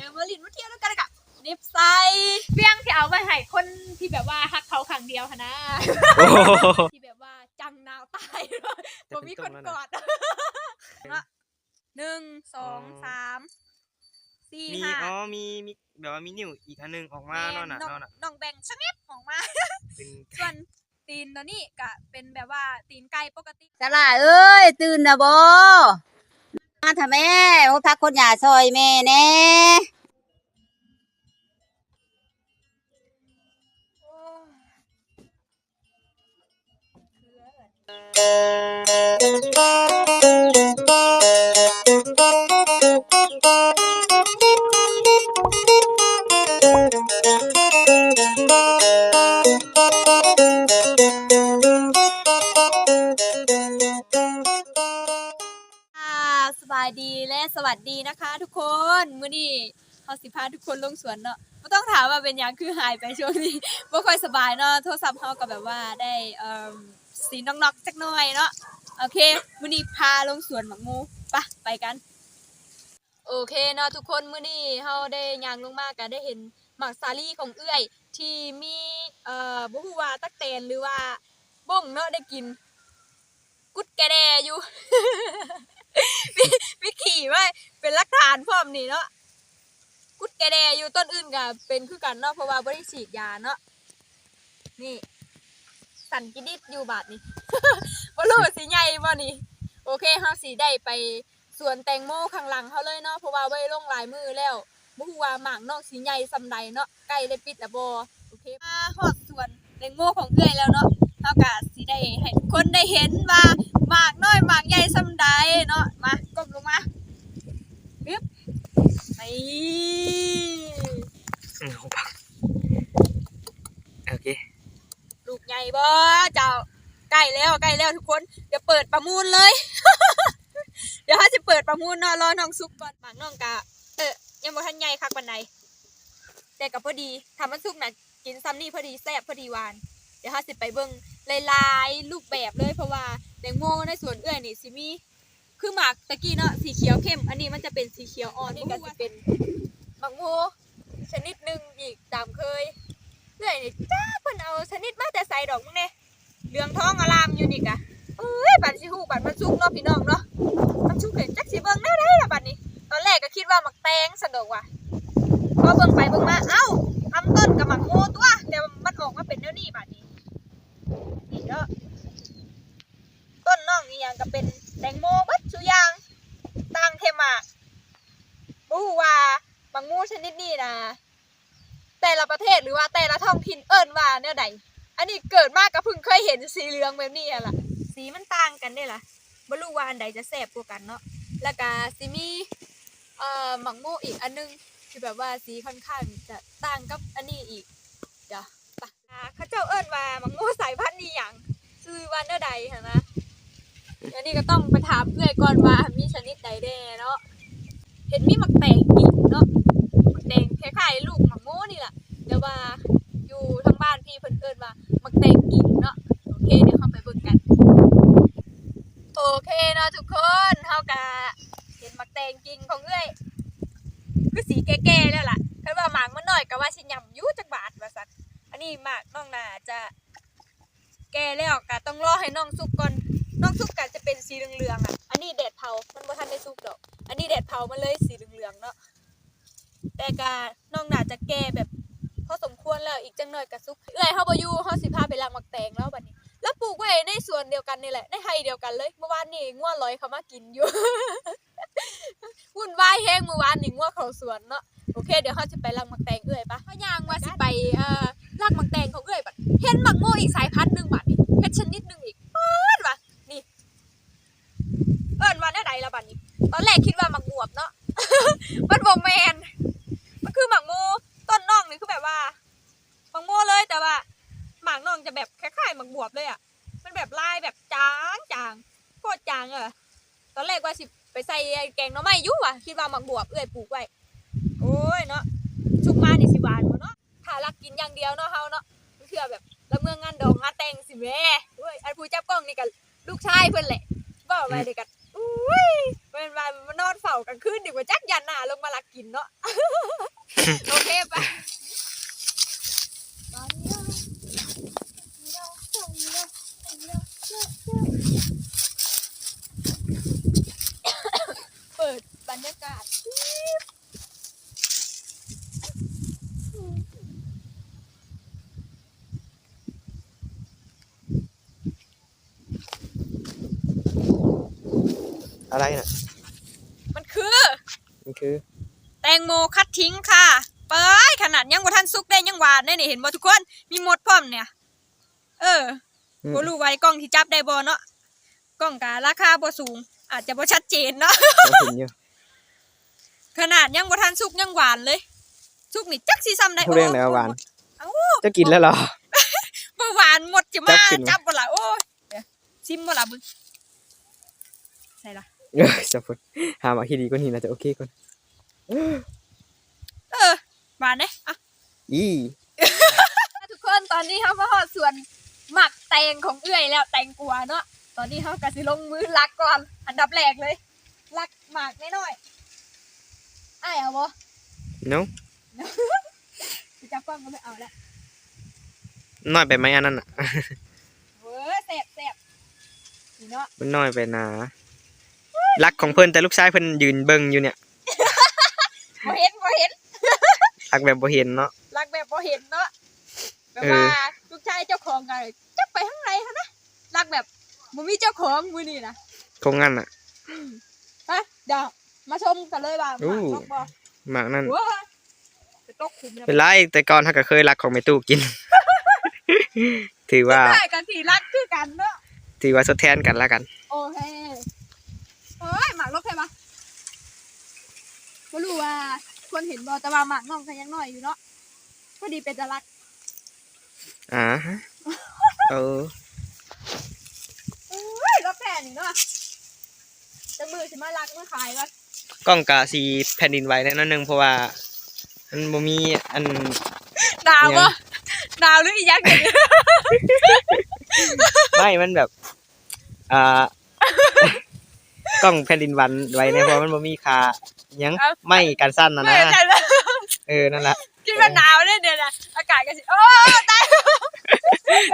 เออมาลินมาเที่ยวแล้วกันกับเน็บไซเปี้ยงที่เอาไว้ให้คนที่แบบว่าฮักเขาขังเดียวค่ะนะโอ้โหที่แบบว่าจังนาวตายผมมีคนกอดเนาะหนึ่งสองสามสี่มีห้าอ๋อมีมีแบบว่ามีนิ้วอีกอันหนึงออกมาเนาะน่ะน้องเนาะน่ะน้องแบ่งชนิดออกมาเป็นส่วนตีนตัวนี้ก็เป็นแบบว่าตีนไก่ปกติสลาเอ้ย ตื่นนะบ่ มาทำแม่มาพักคนหยาซอยแม่แน่ค่ สดีนะคะ ทุกคนมื้อนี้เขาสิพาทุกคนลงสวนเนาะไม่ต้องถามว่าเป็นหยังคือหายไปช่วงนี้บ่ค่อยสบายเนาะโทรศัพท์เขาก็แบบว่าได้เอ่อสีนอกๆจักหน่อยเนาะโอเคมื้อนี้พาลงสวนหมักมูไปะไปกันโอเคเนาะทุกคนมื้อนี้เฮาได้ย่างลงมาก็ได้เห็นหมักซาลี่ของเอื้อย ที่มีเอ่อบ่ฮู้ว่าตักแตนหรือว่าบ้งเนาะได้กินกุดแกแดอยู่ มีมีขี่ไว้เป็นหลัก ฐานพร้อมนี่เนาะกุดแกแดอยู่ต้นอื่นก็เป็นคือกันเนาะเพราะว่าบ่ได้ฉีดยาเนาะนี่สั่นกิดิดอยู่บาดนี่บ่รู้ว่าสิใหญ่บ่นี่โอเคเฮาสิได้ไปสวนแตงโมข้างหลังเฮาเลยเนาะเพราะว่าไว้ลงลายมือแล้วบ่ฮู้ว่าหมากนอกสิใหญ่ซำใดเนาะใกล้ได้ปิดแล้วบ่โอเคมาฮอดสวนแตงโมของเอื้อยแล้วเนาะเฮาก็สิได้ให้ทุกคนได้เห็นว่าหมากน้อยหมากใหญ่ซำใดเนาะมาก้มลงมา นี่อืมโอ้ปังโอเค ลูกใหญ่บ่เจ้าใกล้แล้วใกล้แล้วทุกคนเดี๋ยวเปิดประมูลเลย เดี๋ยวเฮาสิเปิดประมูลเนาะรอน้องซุปก่อนหมากน้องกะเออยังบ่ทันใหญ่คักปานใดแต่ก็พอดีทำมันสุกนะกินซ้ำนี่พอดีแซ่บพอดีหวาน เดี๋ยวเราสิไปเบิ่งหลายๆรูปแบบเลยเพราะว่าแตงโมในสวนเอื้อยนี่สิมี คือหมากตะกี้เนาะสีเขียวเข้ม อันนี้มันจะเป็นสีเขียวอ่อนนี่ก็สิเป็นหมากโมชนิดหนึ่งอีกตามเคยเอื้อยนี่จ้าเพิ่นเอาชนิดมาแต่ใส่ดอกมึงเนี่ยเหลืองทองอลามอยู่นี่กะเอ้ยบัดสิฮูบัดมันสุกเนาะพี่น้องเนาะมันสุกเห็นจักสิเบิ่งแนวใดล่ะบัดนี้ ตอนแรกก็คิดว่าหมักแตงสนุกว่ะพอเบิ่งไปเบิ่งมาเอ้าทำต้นกับหมักโมตัวแต่มันออกมาเป็นแนวนี้บาดนี้นี่เด้อต้นน้องนี่ยังก็เป็นแตงโมเบัดสุอยางต่างเทมากบ่ฮู้ว่าหมักโมชนิดนี้นะแต่ละประเทศหรือว่าแต่ละท้องถิ่นเอิ้นว่า แนวใดอันนี้เกิดมากก็เพิ่งเคยเห็นสีเหลืองแบบนี้ล่ะ สีมันต่างกันเด้ล่ะบ่รู้ว่าอันใดจะแซ่บกว่ากันเนาะแล้วก็สิมีเอ่อหมักโมอีกอันนึงที่แบบว่าสีค่อนข้างจะต่างกับอันนี้อีกเดี๋ยวปะเขาเจ้าเอิ้นว่ามังโง่สายพันธุ์นี้หยังชื่อว่าเนื้อใดเห็นไหมอันนี้ก็ต้องไปถามเพื่อนก่อนว่ามีชนิดใดแน่เนาะเห็นมีหมักแตงอีกเนาะหมักแตงคล้ายๆลูกายแฮงเมื่อวานนี่งวเขาสวนเนาะโอเค เดี๋ยวเขาจะไปลักมักแตงเอื้อยปะเขาย่างว่าสิไปเอ่อลักมักแตงของเอื้อยบัดเห็นมักโมอีกสายพันธุ์หนึ่งบัดนี่เพชรชนิดหนึ่งอีกเอิ้นวะนี่เอิ้นว่าแน่ใดละบัดนี้ตอนแรกคิดว่ามักบวบเนาะมันบ่แมนมันคือหมักโมต้นน่องนี่คือแบบว่าหมักโมเลยแต่ว่าหมากน่องจะแบบคล้ายๆหมักบวบเลยอะมันแบบลายแบบจางจางโคตรจางเออตอนแรกว่าสิ ไปใส่แกงหน่อไม้อยู่ว่ะคิดว่าหมักบวบเอื้อยปลูกไว้โอ้ยเนาะชุกมานี่สิหวานบ่เนาะถ้ารักกินอย่างเดียวเนาะเฮาเนาะเพื่อแบบแล้วเมื่องานดองงานแต่งสิแม่เว้ยอันผู้จับกล้องนี่ก็ลูกชายเพิ่นแหละบ่ไว้เด็กกันอุ้ยเป็นว่ามันนอนเฝ้ากันคืนดีกว่าจักยันหน้าลงมาลักกินเนาะโอเคปะเปิดบรรยากาศ อะไรน่ะ มันคือ มันคือ แตงโมคัดทิ้งค่ะ เปิดขนาดยังบ่ทันสุกได้ยังหวา นได้นี่เห็นบ่ทุกคน มีหมดพร้อมเนี่ย เอออืมบ่รู้ไว้กล้องที่จับได้บ่เนาะกล้องกะราคาบ่สูง อาจจะบ่ชัดเจนเนาะเราเห็นอยู่ขนาดยังบ่ทันสุกยังหวานเลย สุกนี่จักสิซ้ำได้พูดเรื่องไหนว่าหวานเอ้าจะกินแล้วเหรอ บ่หวานหมดจะมาจับขึ้นมาจับบ่ล่ะโอ้ยเดี๋ยวซิมบ่ล่ะบึงใส่ล่ะ เออจะพูดหามาที่ดีกว่านี้นะจะโอเคก่อนเออหวานเด้อะอี ทุกคนตอนนี้เฮามาฮอดสวนหมักแตงของเอื้อยแล้วแตงกวาเนาะตอนนี้เฮาก็สิลงมือลักก่อน อันดับแรกเลยลักหมากน้อยๆอ้ายเอาบ่น้องสิจับกล้องก็ไม่เอาแล้วน้อยไปไหมอันนั้นอะ เว้อแซ่บแซ่บนี่เนาะมันน้อยไปนะรักของเพิ่นแต่ลูกชายเพิ่นยืนเบิ่งอยู่เนี่ยบ่เห็นบ่เห็น รักแบบบ่เห็นเนาะ รักแบบบ่เห็นเนาะแบบเออว่าลูกชายเจ้าของกันจักไปข้างในฮะนะรักแบบบ่มีเจ้าของมื้อนี้นะคงงั้นอะอืมไปเดี๋ยวมาชมกันเลยว่าหอู้มากนกบ่หมากนั่นว้าจะตกขุมแล้วเป็นไรแต่ก่อนถ้าก็เคยรักของแม่ตู้กิน ถือว่าได้กันที่รักคือกันเนาะถือว่าทดแทนกันแล้วกัน โอเคเอ้ยหมากนกใช่ปะบ่รู้ว่าคนเห็นบ่แต่ว่าหมากน้องก็ยังน้อยอยู่เนาะ พอดีเป็นตะลักอ่าฮะเออเอ้ยรับแผ่นนี่เนาะจะมือสิมารักมาขายวะกล้องกะสีแผ่นดินไหวแน่นอนหนึงเพราะว่ามันบ่มีอันหนาวยัปะงหนาวหรืออีหยังเนี่ยไม่มันแบบ อ่า กล้องแผ่นดินไหวันไหวในเพราะมันบ่มีค่าหยังไม่กันสั้นนะไม่นะใช่เลยเออ นั่นแหละ คิดว่าหนาวเนี่ยเดี๋ยวนะอากาศก็สิโอ้ตาย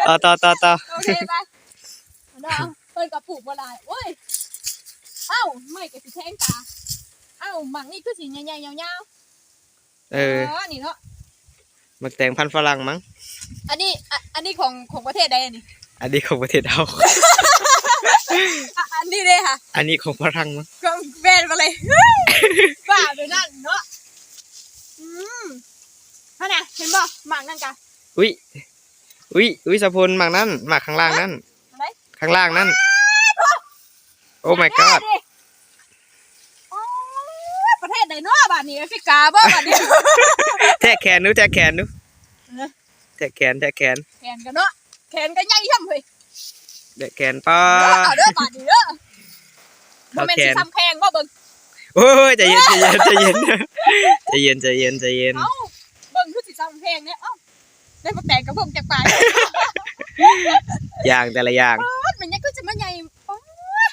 ต่อต่อต่อต่อโอเคไปเนาะเพิ่นกับผูกบ่ได้โอ้ยเอ้าไม่ก็สิแทงตาเอ้าหมังนี่คือสิใหญ่ๆยาวเอๆอนี่เนาะมักแต่งพันธุ์ฝรั่งมั้งอันนี้อะอันนี้ของของประเทศใดอันนี้อันนี้ของประเทศเราอะอันนี้เลยค่ะ อันนี้ของฝรั่งมั้งก็แบนมาเลยบ้าไปนั่นเนาะอืม นั่นน่ะเห็นบ่หมังนั่นกะอุ้ยอุ้ยอุ้ยสะพลหมากนั่นหมากข้างล่างนั่นอะไรข้างล่างนั่น โอ้ my god ดิโอ้ยประเทศใดเนาะบ้านนี้แอฟริกาบ่บ้านนี้แทะแขนดูแทะแขนดูเออแทะแขนแทะแขนแขนกันเนาะแขนก็ใหญ่ย่ำเฮ้ยแทะแขนป้าเด้อเอาเด้อบาดนี้เด้อบ่เอาแม่นแขสินซ้ำแพงบ่เบิ่งโอ้ยใจเย็นใจเย็นใจเย็นใจเย็นใจเย็นใจเย็น ซ้ำแพงเนี่ยเอ้าได้มาแตกกับพวกจากป่าอย่างแต่ละอย่างมันยังก็จะมาใหญ่ป๊าด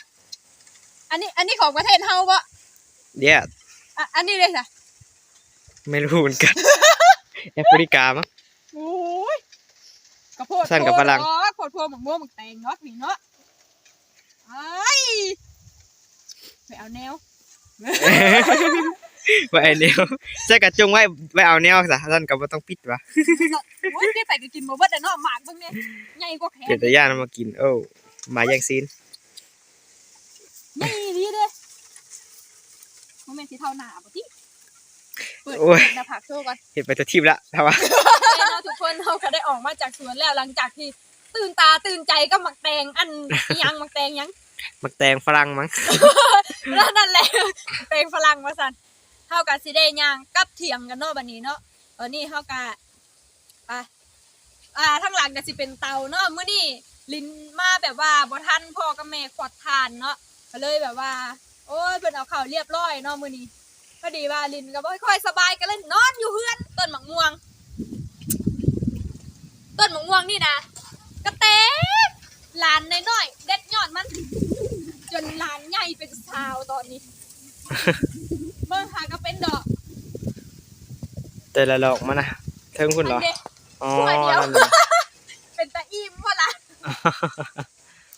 อันนี้ อันนี้ของประเทศเฮาบ่เดี๋ยวอะอันนี้เลยค่ะไม่รู้เหมือนกันแอฟริกามั้งโอ้ยกระโพดสั่นกับฝรั่งโพดโพดโพดหมักม่วงหมักแตงเนาะนี่เนาะไอ้ยไปเอาแนว ไว้ไอเดียวใช่กระจงไว้ไว้เอาแนวซะท่านก็บ่ต้องปิดวะโอ้ยพี่ใส่ก็กินบ่เบิดแต่เนาะหมากเบิ่งเนี่ยใหญ่กว่าแขนเป็นตะย่านมากิน โอ้มาแย่งซีนใหญ่ดีเด้บ่แม่นสิเท่าหน้าบ่ติเปิดโอ้ยหน้าผากโชว์ก่อนเห็นไปตัวทิพย์ละถ้าว่าโอเคเนาะทุกคนเราก็ได้ออกมาจากสวนแล้วหลังจากที่ตื่นตาตื่นใจก็หมักแตงอันอิหยังหมักแตงหยังมักแตงฝรั่งมั้งแล้วนั่นแหละแตงฝรั่งมาสั่น เฮากับสิได้ย่างกับเถียงกันเนาะบัดนี้เนาะตอนนี้เฮากะไปอ่าทั้งหลังก็สิเป็นเตาเนาะมื้อนี้ลินมาแบบว่าบ่ทันพ่อกับแม่ขวดทานเนาะก็เลยแบบว่า โอ้ยเพิ่นเอาข้าวเรียบร้อยเนาะมื้อนี้พอดีว่าลินก็บ่ค่อยสบายก็เลยนอนอยู่เฮือนต้นหมะม่วง ต้นหมะม่วงนี่นะกระเตกหลานน้อยๆเด็ดยอดมัน จนหลานใหญ่เป็นสาวตอนนี้ เบิ่งหาก็เป็นดอกแต่ละดอกมันนะเทิงคุณเหรออันเด้อ๋อหัวเดียวนั่นน่ะ เป็นตาอิ่มพ่อละ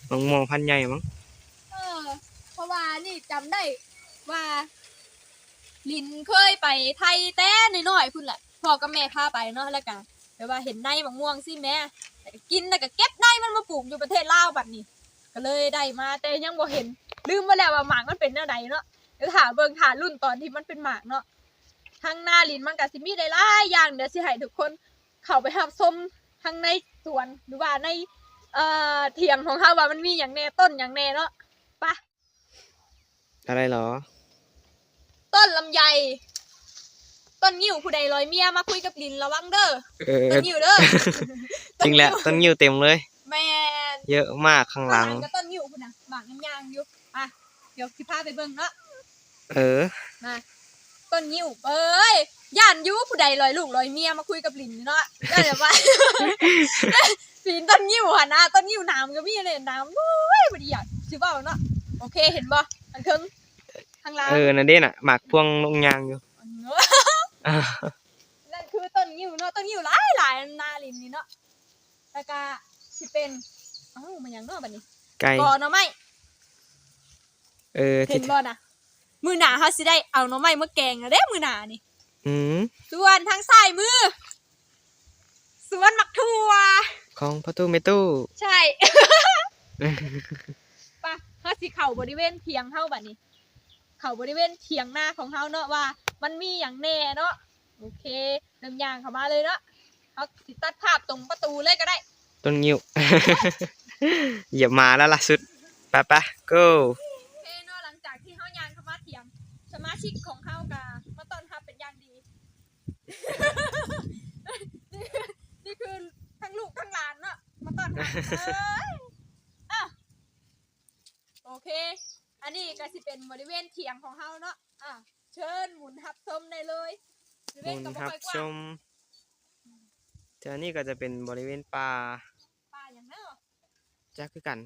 มองมองพันใหญ่มั้งเออ เพราะว่านี่จำได้ว่า ลินเคยไปไทยแต่น้อยๆพุ่นแหละพ่อกับแม่พาไปเนาะแล้วกันแต่ว่าเห็นในมะม่วงสิแม่แต่ก็กินแล้วก็เก็บในมันมาปลูกอยู่ประเทศลาวบัดนี้ ก็เลยได้มาแต่ยังบ่เห็น ลืมไปแล้วว่าหมากมันเป็นแนวใดเนาะ เดี๋ยวถามเบิ่งถารุ่นตอนที่มันเป็นหมากเนาะทางหน้าลินมันก็สิมีหลายๆอย่างเดี๋ยวสิให้ทุกคนเข้าไปรับชมทางในสวนหรือว่าในเอ่อเถียงของเขาว่ามันมีอย่างแน่ต้นอย่างแน่เนาะไปะอะไรเหรอ ต้นลำไย ต้นงิ้วผู้ใดลอยเมียมาคุยกับลินระวังเด้อเออต้นงิ้วเด้อจริงแหละต้นยิ้วเต็มเลย แม่นเยอะมากข้างหลัง ข้ก็ต้นงิ้วพุ่นน่ะหมากยางๆอยู่อะเดี๋ยวสิพาไปเบิ่งเนาะ เออนะต้นงิ้วเอ้ยย่านอยูผู้ใดลอยลูกลอยเมียมาคุยกับลินเนาะก็เดี๋ยวว่าปีนต้นงิ้วหันนะต้นงิ้วน้ำก็มีเลยน้ำโอ้ยบ่ดีอะสิเว้าเนาะโอเคเห็นบ่อันเทิงข้างล่างเออนั่นเด้น่ะหมากพวงลงยางอยู่อ่านั่นคือต้นงิ้วเนาะต้นงิ้วหลายหลายๆนาลินนี่เนาะแล้วก็สิเป็นเอ้ามันหยังเนาะบัดนี้ไก่กอหน่อไม้เออเห็ที่นบ่น่ะ มือหนาเฮาสิได้เอาหน่อไม้มาแกงแล้วเด้มือหนานี่ อืมส่วนทางซ้ายมือ สวนมักทั่ว ของพ่อตู้เมตู้ ใช่ ปะเฮาสิเข้าบริเวณเถียงเฮาบัดนี้ เข้าบริเวณเถียงหน้าของเฮาเนาะว่า มันมีหยังแน่เนาะ โอเคเริ่มย่างเข้ามาเลยเนาะเฮาสิตัดภาพตรงประตูเลยก็ได้ ต้นยิ้ว เหยียบมาแล้วล่ะสุดไปไป go มาชิกของเฮากามาต้อนรับเป็นอย่างดีนี่คือนี่คือทั้งลูกทั้งหลานเนาะมาต้อนรับเอ้ยอะโอเค อันนี้ก็สิเป็นบริเวณเถียงของเฮาเนาะอะเชิญหมุนทับชมได้เลยบริหเวมุณนก็บ่ทับค่อยกชว้างมเจอนี่ก็จะเป็นบริเวณป่าป่าอย่างเนาะจ้าคือกัน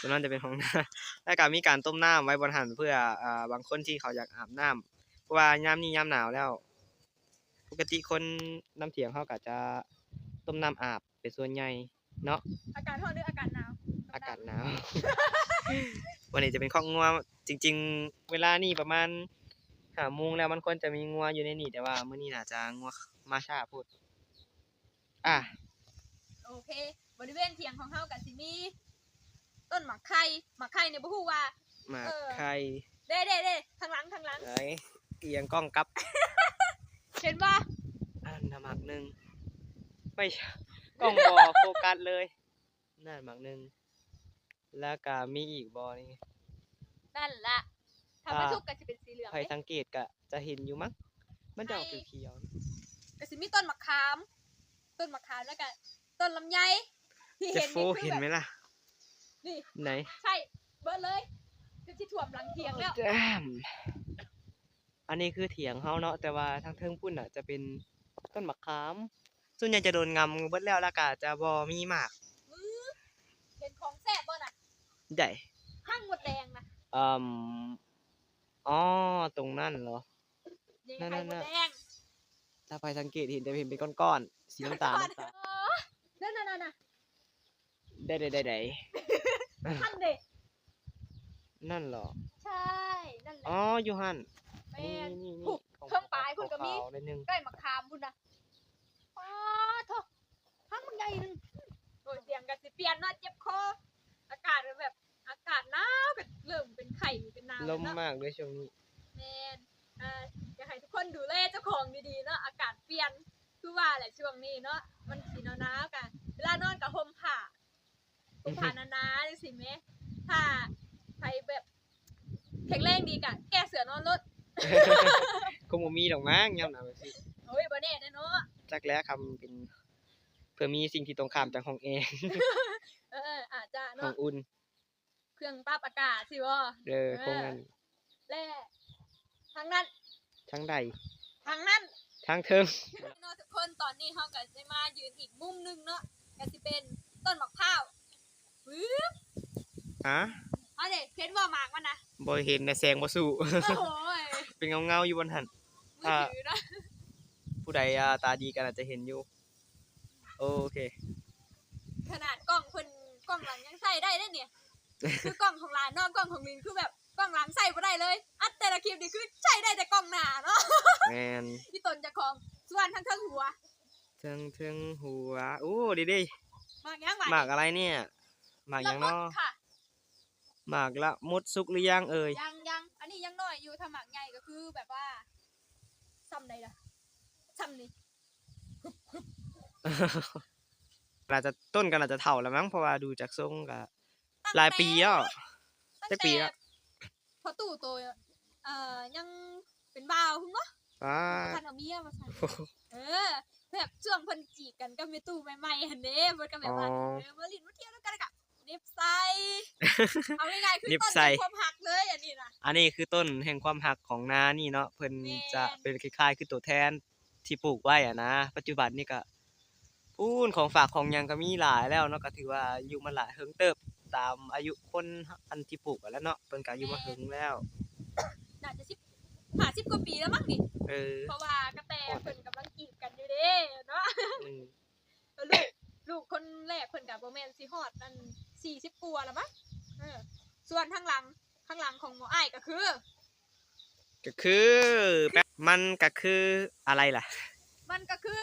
ตรงนั้นจะเป็นห้องน้ำ แล้วก็มีการต้มน้ำไว้บนหันเพื่ออ่าบางคนที่เขาอยากอาบน้ำเพราะว่ายามนี้ยามหนาวแล้ว ปกติคนน้ำเถียงเขาก็จะต้มน้ำอาบเป็นส่วนใหญ่เนาะอากาศร้อนหรืออากาศหนาวอากาศหนาว วันนี้จะเป็นข้องงัวจริง ๆ เวลานี่ประมาณห้าโมงแล้วมันควรจะมีงัวอยู่ในนี่แต่ว่ามื้อนี้น่าจะงัวมาช้าพูด อะ โอเค บริเวณเถียงของเฮาก็สิมี ต้นหมากไข่หมากไข่เนี่ยบ่ฮู้ว่า หมากเออไข่เด้เด้เด้ทางหลังทางหลังไหนเอียงกล้องกลับ เห็นป่ะอันน่ะหมากหนึ่งไม่ใช่กล้องบอโฟกัสเลยนั่นหมากหนึ่งแล้วก็มีอีกบอนี่นั่นละถ้ามันอ่าสุกก็จะเป็นสีเหลืองใครเด้สังเกตก็จะเห็นอยู่มั้งมันจะออกใช่เขียวก็สิมีต้นมะขาม ต้นมะขามแล้วก็ต้นลำไยที่ๆเจ็เห็ดนโฟนี่คืเห็อนแบบไหมล่ะ นี่ไหนใช่เบิดเลยคือที่ถ่วมหลังเถียงแล้วแจมอันนี้คือเถียงเฮาเนาะแต่ว่าทางเทิงพุ่นอะ จะเป็นต้นมะขาม ส่วนใหญ่จะโดนงำเบิดแล้วแล้วก็จะบ่มีหมากอื้อเห็นของแซ่บบ่น่ะใหญ่ข้างหมดแดงนะอืมอ๋อตรงนั่นเหรอนี่นั่นไข่ๆๆหมดแดงถ้าไปสังเกตเห็นจะเห็นเป็นก้อนๆสีน้ำตาลน้ำตาล เออนั่นน่ะนั่นน่ะ ได้ได้ได้ได้ท่านเด็กนั่นเหรอ ใช่ นั่นแหละอ๋อยูฮันแม่นี่นนี่นี่ผูกของเครื่องปลายพุ่นก็มี ขาวๆนิดนึงใกล้มะขามพุ่นนะป้าโถทั้งมันใหญ่หนึงโอ้ยเสียงกันสิเปลี่ยนเนาะเจ็บคอ อากาศแบบ อากาศหนาวก็เริ่มเป็นไข่เป็นหนาวลแล้วมเนาะ มากด้วยช่วงนี้แมนอ่าอยากให้ทุกคนดูแลเจ้าของดีๆเนาะ อากาศเปลี่ยน คือว่าแหละช่วงนี้เนาะ มันสีหนาวๆกัน เวลานอนกับห่ม ผ้าห่มผ้าหนาๆจังสิแม่ถ้าใครแบบแข็งแรงดีกะแก้เสือนอนรถคงบ่มีดอกมั้งยามหนาวแบบนี้โอ้ยบ่แน่เด้อเนาะจักแล้วคำเป็นเพื่อมีสิ่งที่ตรงข้ามจากห้องแอร์เอออาจจะห้อเนาะงอุ่นเครื่องปรับอากาศสิบ่เออคงนั้นและทางนั้น ทั้งใดทางนั้น ทั้งเทิงเนาะทุกคนตอนนี้เฮาก็ได้มายืนอีกมุมหนึงเนาะก็สิเป็นต้นมะพร้าวปึ๊บ ฮะเอาเด้เห็นบ่หมากมันนะบ่เห็นแต่แสงบ่สู้ โอ้ยเป็นเงาๆอยู่บนหัน มือถือนะผู้ใดอ่าตาดีกันอาจจะเห็นอยู่ โอเค ขนาดกล้องเพิ่นกล้องหลังยังใส่ได้เด้อเนี่ย คือกล้องของหลานเนอกกล้องของลินคือแบบกล้องหลังใส่บ่ได้เลย อัดแต่ละคลิปนี่คือใช้ได้แต่กล้องหน้าเนาะแมนที่ตนเจะของส่วนทั้งทั้งหัวเทิงเทิงหัว โอ้ดีดีมากยังไงหมากอะไรเนี่ย หมากหยังเนาะค่ะหมากละมุดสุกหรือยังเอ่ยยังยังอันนี้ยังน้อยอยู่ถ้าหมากใหญ่ก็คือแบบว่าซ้ำใดล่ะซ้ำนี่อาจจะต้นกันอาจจะเฒ่าแล้วมั้งเพราะว่าดูจากทรงก็ตั้งหลายปีแล้วตั้งจักปีแล้วพอตู่ตัวเอ่อยังเป็นบ่าวคุณเนาะป้าคันเอาเมียมาใส่เออแบบช่วงเพิ่นจีบกันก็มีตู้ใหม่ๆหันเด้เพิ่นก็แบบว่าอ๋อเออมาลินมาเที่ยวแล้วกันแล้วก็เน็บใส่เอาง่ายๆคือน็บต้นแห่งความหักเลยอันนี้นะอันนี้คือต้นแห่งความหักของนานี่เนาะเพิ่นแม่นจะเป็นคล้ายๆคือตัวแทนที่ปลูกไว้อะนะปัจจุบันนี่ก็พูนของฝากของหยังก็มีหลายแล้วเนาะก็ถือว่าอายุมันหลายเฮิงเติบตามอายุคนอันที่ปลูกอะแล้วเนาะเพิ่นก็อายุมาเฮิงแล้ว น่าจะสิบหาสิบกว่าปีแล้วมั้งนี่เออเพราะว่ากระแตเพิ่นกำลังจีบกันอยู่เด้เนาะอืมลูกลูกคนแรกเพิ่นกับโบแมนสิฮอดนั่น สี่สิบกว่าแล้วมั้งเออ ส่วนข้างหลังข้างหลังของหมออ้ายก็คือ ก็คือแป๊บมันก็คืออะไรล่ะ มันก็คือ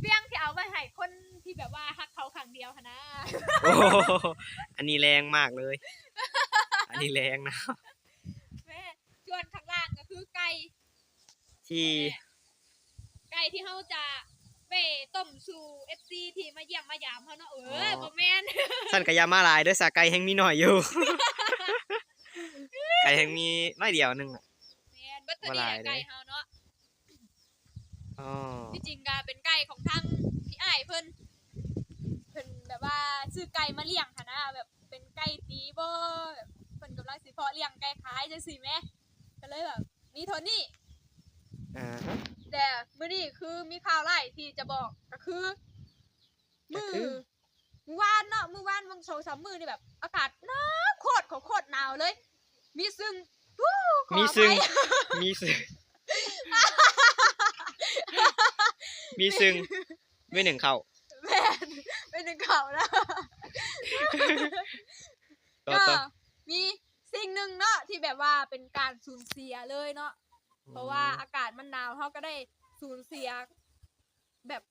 เปี้ยงที่เอาไว้ให้คนที่แบบว่าฮักเขาขังเดียวค่ะนะ โอ้โหอันนี้แรงมากเลย อันนี้แรงนะ แม่ส่วนข้างล่างก็คือไก่ที่ ไก่ที่เฮาจะ ไปต้มสู่เอฟซีที่มาเยี่ยมมายามเฮาเนาะเออบ่แม่นสั้นกะยามาหลายเด้อสาไก่แห่งมีหน่อยอยู่ ไก่แห่งมีน้อยเดียวหนึงอะ แม่นเบิดเทอบ่นี่หลายแหละเด้ ไก่เฮาเนาะอ๋อที่จริงก็เป็นไก่ของทางพี่อ้ายเพิ่นเพิ่นแบบว่าซื้อไก่มาเลี้ยงค่ะนะแบบเป็นไก่ตีบ่แบบเพิ่นกำลังสิเพาะเลี้ยงไก่ขายจังซี่แหมก็เลยแบบมีเท่านี้ อ่าฮะ แต่มื้อนี้คือมีข่าวไล่ที่จะบอกก็คือก็มือคือ มื้อวานเนาะมื้อวานวังโชว์สามมือนี่แบบ อากาศหนาวโคตรของโคตรหนาวเลย มีซึ่งฮู้ขอมีอซึ่งภัย มีซึ่ง มีซึ่งไม่หนึ่งเข้าแม่นเป็นหนึ่งข่าวนะต่อก็ต่อมีสิ่งหนึ่งเนาะที่แบบว่าเป็นการสูญเสียเลยเนาะ เพราะว่าอากาศมันหนาวเขาก็ได้สูญเสีย แบบ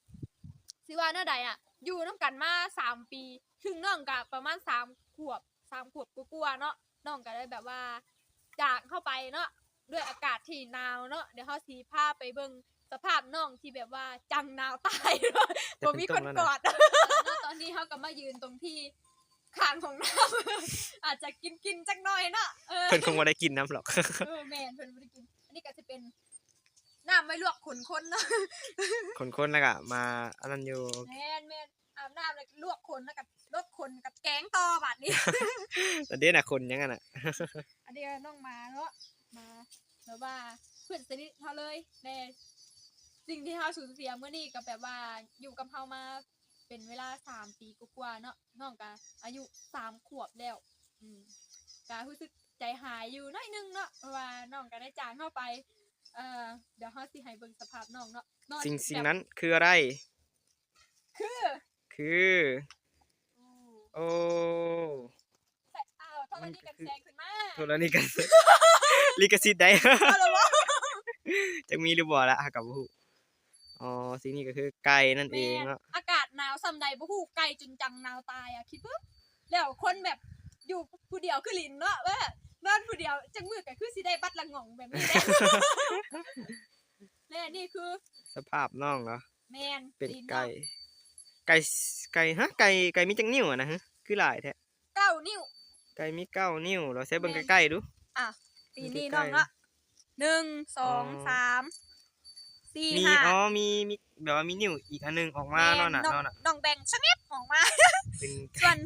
สิว่าเน่าใดอะ อยู่น้ำกันมาสามปี ถึงน้องกะประมาณสามขวบสามขวบกลัวาๆเนาะน้องก็ได้แบบว่าจากเข้าไปเนาะด้วยอากาศที่หนาวเนาะเดี๋ยวเขาสีภาพไปเบิ่งสภาพน้องที่แบบว่าจังหนาวตายเนาะจะบ่เป็นมีต้คนนแล้วกนะอด ตอนนี้เขาก็มายืนตรงที่คางของน้ำ อาจจะกินกินๆจักหน่อยเนาะเออ เพิ่นคงบ่ได้กินน้ำหรอก เออแมนเพิ่นบ่ได้กินอั นนี้ก็จะเป็นน้ำไม่ลวกขนคนเนาะคนๆแล้วก็มาอันนั้นอยู่แมนแมนอาบน้ำแล้วก็ลวกขนแล้วก็ลวกขนกับแกงต่อบัดนี้ แต่เด่นน่ะคนยังไงน่ะอันนี้ก็น้องมาเนาะมาแบบว่าเพื่อนสนิทเขาเลยในสิ่งที่เขาสูญเสียเมื่อนี้ก็แบบว่าอยู่กับเขามาเป็นเวลาสามปีกว่าๆเนาะน้องก็อายุสามขวบแล้ว อืมก็รู้สึก ใจหายอยู่หน้อยนึงเนาะเพราะว่าน้องก็ได้จางเข้าไป เอ่อเดี๋ยวเขาสิให้เบิ่งสภาพน้องเนาะนอนสิ่งสิ่งแบบนั้นคืออะไร คือคือ อืมโอ้แต่อ้าวเท่านี้กันแซงขึ้นมาโทรนี่กัน ลิขสิทธิ์ได้ เอาละวะจักมีหรือบ่ละหากับบ่ฮู้อ๋อสิ่งนี้ก็คือไก่นั่นเองแม่นเนาะอากาศหนาวซำใดบ่ฮู้ไกลจนจังหนาวตายอะคิดปึ๊บแล้วคนแบบอยู่ผู้เดียวคือลินเนาะเว้ย นอนผู้เดียวจังมือก็คือสิได้บัตรละหง่องแบบนี้แหละและนี่คือสภาพน้องเหรอแมนเป็นลิไก่าะไก่ไก่ฮะไก่ไก่มีจังนิ้วอะนะฮะคือหลายแท้เก้านิ้ว ไก่มีเก้านิ้วเราใช้เบิ่งแม่นใกล้ๆดูอะตีนี่ใกล้ๆน้องเนาะหนึ่งสองอ๋อสามสี่มีห้าอ๋อมีมีแบบว่ามีนิ้วอีกอันหนึงออกมาเนาะน่ะแม่เนาะน่ะ น้องแบ่งชนิดออกมา เป็นส่วน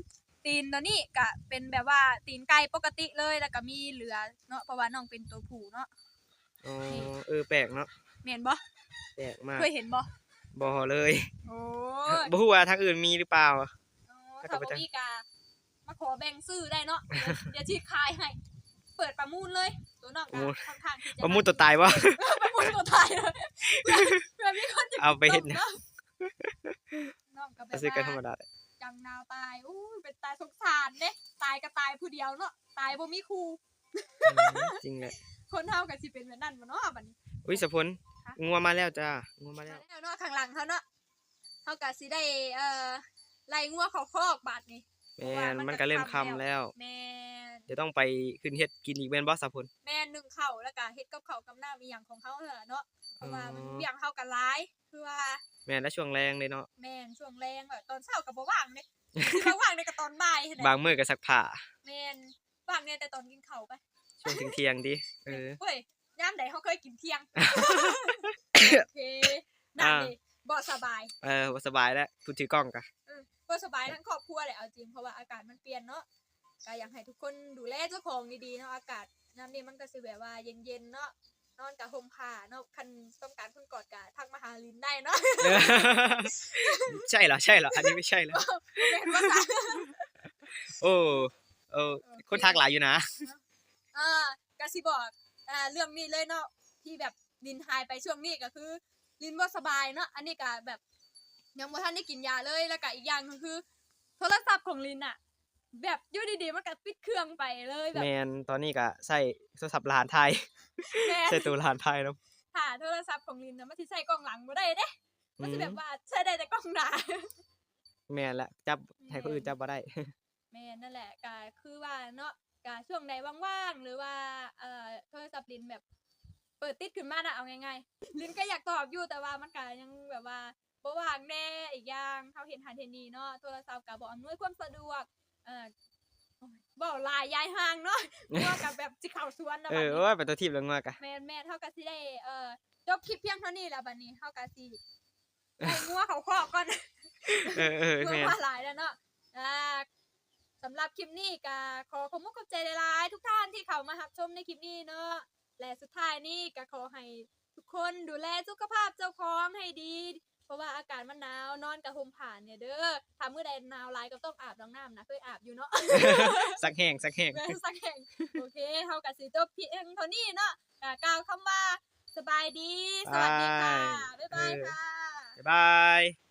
ตีนตัวนี้ก็เป็นแบบว่าตีนไก่ปกติเลยแล้วก็มีเหลือเนาะเพราะว่าน้องเป็นตัวผู้เนาะอ๋อเออแปลกเนาะเห็นบ่แปลกมากเคยเห็นบ่บ่เลยโอ้บ่ฮู้ว่าทางอื่นมีหรือเปล่าถ้าบ่มีกามาขอแบ่งซื้อได้เนาะเดี๋ยวเดี๋ยวที่ขายให้เปิดประมูลเลยตัวน้องก็ประมูลค่อนข้างที่จะประมูลตัวตายวะประมูลตัวตายเลยเพื่อเพื่อมีคนจะเอาไปเฮ็ดหยังน้องน้องก็แบก็บซื้อกันธรรมว่าดา จังนาวตายอู้ยเป็นตายสงสารเด้ตายก็ตายผู้เดียวเนาะตายบ่มีครูอืมจริงแหละคนเฮาก็สิเป็นแบบนั้นบ่เนาะบัดนี้ อุ้ยสะพลฮะงัวมาแล้วจ้างัวมาแล้วแล้วเนาะข้างหลังเขาเนาะเฮาก็สิได้เอ่อไล่งัวเขาคอกบาดนี้แม่นมันก็เริ่มคำแล้วแม่น เดี๋ยวต้องไปขึ้นเฮ็ดกินอีกแม่นบ่สะพล แม่นนึ่งข้าวแล้วก็เฮ็ดกับข้าวกับน้ำอีหยังของเฮานั่นล่ะเนาะเพราะว่ามันอ๋อ เบี่ยงเฮาก็หลายคือว่าแม่นแล้วช่วงแรงเลยเนาะแม่นช่วงแรงแบบตอนเช้าก็บ่ว่างเด้บ่ว่างในก็ตอนบ่ายหั่นแหละบางมื้อก็ซักผ้าแม่นว่างเนี่ยแต่ตอนกินข้าวไปช่วงเที่ยงๆดิเออ เฮ้ยยามใดเฮาเคยกินเที่ยง โอเคนั่นอ่าดิบ่สบายเออบ่สบายแล้วพูดถือกล้องกะ บ่สบายทั้งครอบครัวเลยเอาจริงเพราะว่าอากาศมันเปลี่ยนเนาะ ก็อยากให้ทุกคนดูแลเจ้าของดีๆเนาะอากาศยามนี้มันก็สิแบบว่าเย็นๆเนาะนอนกับห่มผ้าเนาะคันต้องการคนกอดก็ทักมาหาลินได้เนาะเออใช่เหรอใช่เหรออันนี้ไม่ใช่แล้วแม่นว่าซะโอ้เออคนทักหลายอยู่นะเอ่ากสิบอกอ่าเรื่องนี้เลยเนาะที่แบบลินหายไปช่วงนี้ก็คือ ลินบ่สบายเนาะอันนี้ก็แบบยังบ่ทันได้กินยาเลยแล้วก็อีกอย่างก็คือ โทรศัพท์ของลินอะ แบบอยู่ดีๆมันก็ปิดเครื่องไปเลยแบบแมนตอนนี้ก็ใส่โทรศัพท์ลานไทยแม่ใส่ตัวลานไทยแล้วค่ะโทรศัพท์ของลินนะมันสิใส่กล้องหลังบ่ได้เด้มันสิแบบว่าใช้ได้แต่กล้องหน้าแมนละจับให้คนอื่นจับบ่ได้แม่นั่นแหละก็คือว่าเนาะก็ช่วงใดว่างๆหรือว่าเอ่อโทรศัพท์ลินแบบ เปิดติดขึ้นมาน่ะเอาง่ายๆลินก็อยากตอบอยู่แต่ว่ามันก็ยังแบบว่าบ่ว่างแน่อีกอย่างเฮาเห็นหันเห็นนี่เนาะโทรศัพท์ก็บ่อำนวยความสะดวกเอ่อโอ้ยบ่หลายยายห่างเนาะเพราะว่ากับแบบสิเข้าสวนนะเอบัดอนี้โอ้ยเป็นตัวทีบแล้วงอกะ แม่นแม่นเท่ากับสิได้เอ่อจบคลิปเพียงเท่านี้แล้วบัดนี้เท่ากับสิให้งัวเขาคอกก่อนเออเอองัวแมนมาหลายแล้วเนาะอ่าสำหรับคลิปนี้ก็ขอขอบคุณขอบใจหลายๆทุกท่านที่เข้ามารับชมในคลิปนี้เนาะและสุดท้ายนี้ก็ขอให้ทุกคนดูแลสุขภาพเจ้าของให้ดี เพราะว่าอากาศมันหนาวนอนกับห่มผ่านเนี่ยเด้อถ้ามื้อใดหนาวหลายก็ต้องอาบน้ำน้ำนะเคยอาบอยู่เนาะ สักแห้งสักแห้งแม่นสักแห่งโอเคเฮากับสิจบเพียงเท่านี้เนาะก็กล่าวคำว่าสบายดี สวัสดีค่ะ บ๊ายบายค่ะ บ๊ายบาย